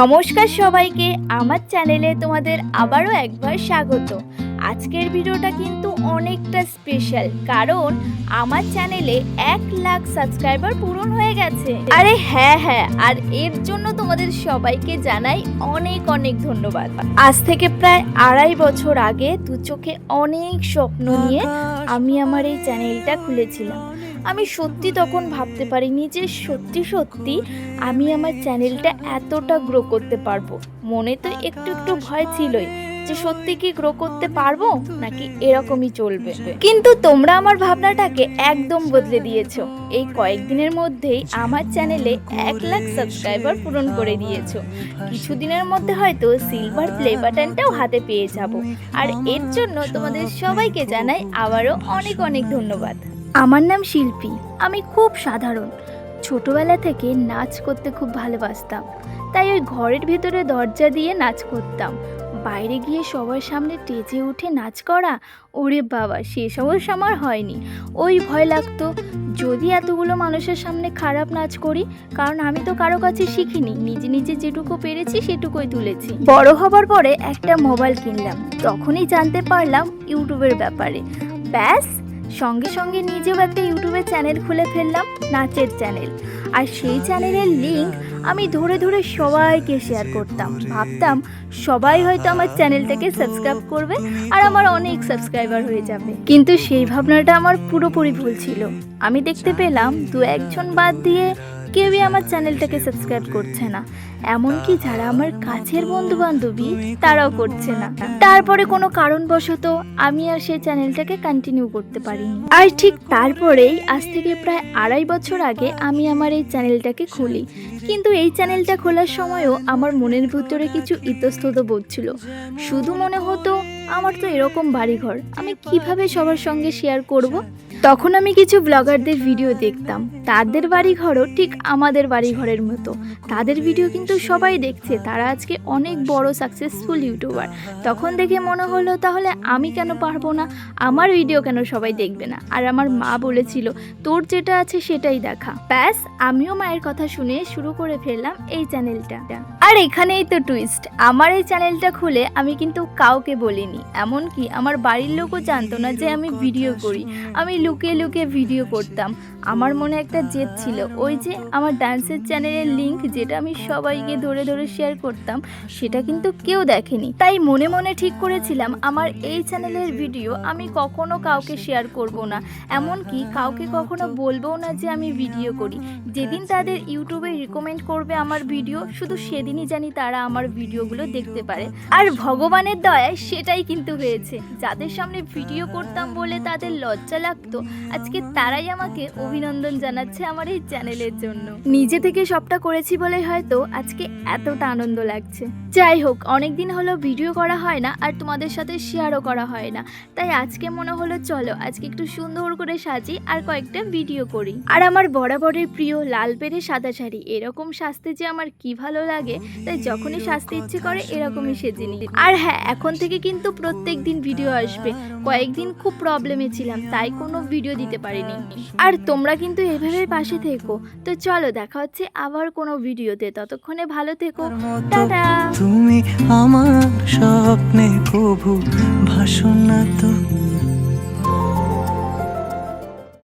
নমস্কার সবাইকে, আমার চ্যানেলে তোমাদের আবারও একবার স্বাগত। আজকের ভিডিওটা কিন্তু অনেকটা স্পেশাল কারণ আমার চ্যানেলে এক লাখ সাবস্ক্রাইবার পূরণ হয়ে গেছে। আরে হ্যাঁ হ্যাঁ আর এর জন্য তোমাদের সবাইকে জানাই অনেক অনেক ধন্যবাদ। আজ থেকে প্রায় আড়াই বছর আগে দু চোখে অনেক স্বপ্ন নিয়ে আমি আমার এই চ্যানেলটা খুলেছিলাম। আমি সত্যি তখন ভাবতে পারিনি যে সত্যি সত্যি আমি আমার চ্যানেলটা এতটা গ্রো করতে পারব। মনে তো একটু একটু ভয় ছিলই যে সত্যি কি গ্রো করতে পারব নাকি এরকমই চলবে। কিন্তু তোমরা আমার ভাবনাটাকে একদম বদলে দিয়েছ। এই কয়েকদিনের মধ্যেই আমার চ্যানেলে এক লাখ সাবস্ক্রাইবার পূরণ করে দিয়েছ। কিছুদিনের মধ্যে হয়তো সিলভার প্লে বাটনটাও হাতে পেয়ে যাব। আর এর জন্য তোমাদের সবাইকে জানাই আবারও অনেক অনেক ধন্যবাদ। আমার নাম শিল্পী। আমি খুব সাধারণ। ছোটবেলা থেকে নাচ করতে খুব ভালোবাসতাম। তাই ওই ঘরের ভেতরে দরজা দিয়ে নাচ করতাম। বাইরে গিয়ে সবার সামনে টেজে উঠে নাচ করা, ওরে বাবা, সে সমস্যা আমার হয়নি। ওই ভয় লাগতো, যদি এতগুলো মানুষের সামনে খারাপ নাচ করি, কারণ আমি তো কারও কাছে শিখিনি, নিজে নিজে যেটুকু পেরেছি সেটুকুই তুলেছি। বড় হবার পরে একটা মোবাইল কিনলাম, তখনই জানতে পারলাম ইউটিউবের ব্যাপারে। ব্যাস সঙ্গে সঙ্গে নিজেও একটা ইউটিউবে চ্যানেল খুলে ফেললাম, নাচের চ্যানেল। আর সেই চ্যানেলের লিঙ্ক আমি ধরে ধরে সবাইকে শেয়ার করতাম। ভাবতাম সবাই হয়তো আমার চ্যানেলটাকে সাবস্ক্রাইব করবে আর আমার অনেক সাবস্ক্রাইবার হয়ে যাবে। কিন্তু সেই ভাবনাটা আমার পুরোপুরি ভুল ছিল। আমি দেখতে পেলাম দু একজন বাদ দিয়ে কেউই আমার চ্যানেলটাকে সাবস্ক্রাইব করছে না। এমনকি যারা আমার কাছের বন্ধু বান্ধবী তারাও করছে না। তারপরে কোনো কারণবশত আমি আর সেই চ্যানেলটাকে কন্টিনিউ করতে পারিনি। আর ঠিক তারপরেই আজ থেকে প্রায় আড়াই বছর আগে আমি আমার এই চ্যানেলটাকে খুলি। কিন্তু এই চ্যানেলটা খোলার সময়ও আমার মনের ভিতরে কিছু ইতস্তত বোধ ছিল। শুধু মনে হতো, আমার তো এরকম বাড়িঘর, আমি কীভাবে সবার সঙ্গে শেয়ার করব? তখন আমি কিছু ব্লগারদের ভিডিও দেখতাম। তাদের বাড়িঘরও ঠিক আমাদের বাড়িঘরের মতো। তাদের ভিডিও কিন্তু সবাই দেখছে। তারা আজকে অনেক বড় সাকসেসফুল ইউটিউবার তখন দেখে মনে হলো, তাহলে আমি কেন পারব না? আমার ভিডিও কেন সবাই দেখবে না? আর আমার মা বলেছিল, তোর যেটা আছে সেটাই দেখা। ব্যাস, আমিও মায়ের কথা শুনে শুরু করে ফেললাম এই চ্যানেলটা আর এখানেই তো টুইস্ট আমার এই চ্যানেলটা খুলে আমি কিন্তু কাউকে বলিনি। এমনকি আমার বাড়ির লোকও জানতো না যে আমি ভিডিও করি। আমি লুকিয়ে লুকিয়ে ভিডিও করতাম। আমার মনে একটা জেদ ছিল। ওই যে আমার ডান্সের চ্যানেলের লিংক যেটা আমি সবাইকে ধরে ধরে শেয়ার করতাম, সেটা কিন্তু কেউ দেখেনি। তাই মনে মনে ঠিক করেছিলাম, আমার এই চ্যানেলের ভিডিও আমি কখনো কাউকে শেয়ার করব না। এমনকি কাউকে কখনো বলব না যে আমি ভিডিও করি। যেদিন তাদের ইউটিউবে রিকমেন্ড করবে আমার ভিডিও শুধু সেদিনই জানি তারা আমার ভিডিওগুলো দেখতে পারে। আর ভগবানের দয়ায় সেটাই কিন্তু হয়েছে। যাদের সামনে ভিডিও করতাম বলে তাদের লজ্জা লাগতো আজকে তারাই আমাকে অভিনন্দন জানাচ্ছে আমার এই চ্যানেলের জন্য। নিজে থেকে সবটা করেছি বলে হয়তো আজকে এতটা আনন্দ লাগছে। যাই হোক অনেক দিন হলো ভিডিও করা হয় না আর তোমাদের সাথে শেয়ারও করা হয় না। তাই আজকে মনে হলো চলো আজকে একটু সুন্দর করে সাজি আর কয়েকটা ভিডিও করি। আর আমার বরাবরের প্রিয় লাল পেরে সাদা শাড়ি এরকম সাজতে যে আমার কি ভালো লাগে তাই যখনই সাজতে ইচ্ছে করে এরকমই সেজে নিই। আর হ্যাঁ এখন থেকে কিন্তু প্রত্যেক দিন ভিডিও আসবে। কয়েকদিন খুব প্রবলেমে ছিলাম তাই কোনো ভিডিও দিতে পারিনি। আর তোমরা কিন্তু এভাবে পাশে থেকো। তো চলো দেখা হচ্ছে আবার কোনো ভিডিওতে ততক্ষণে ভালো থেকো। টাটা! তুমি আমার স্বপ্নে প্রভু ভাসুন না তো।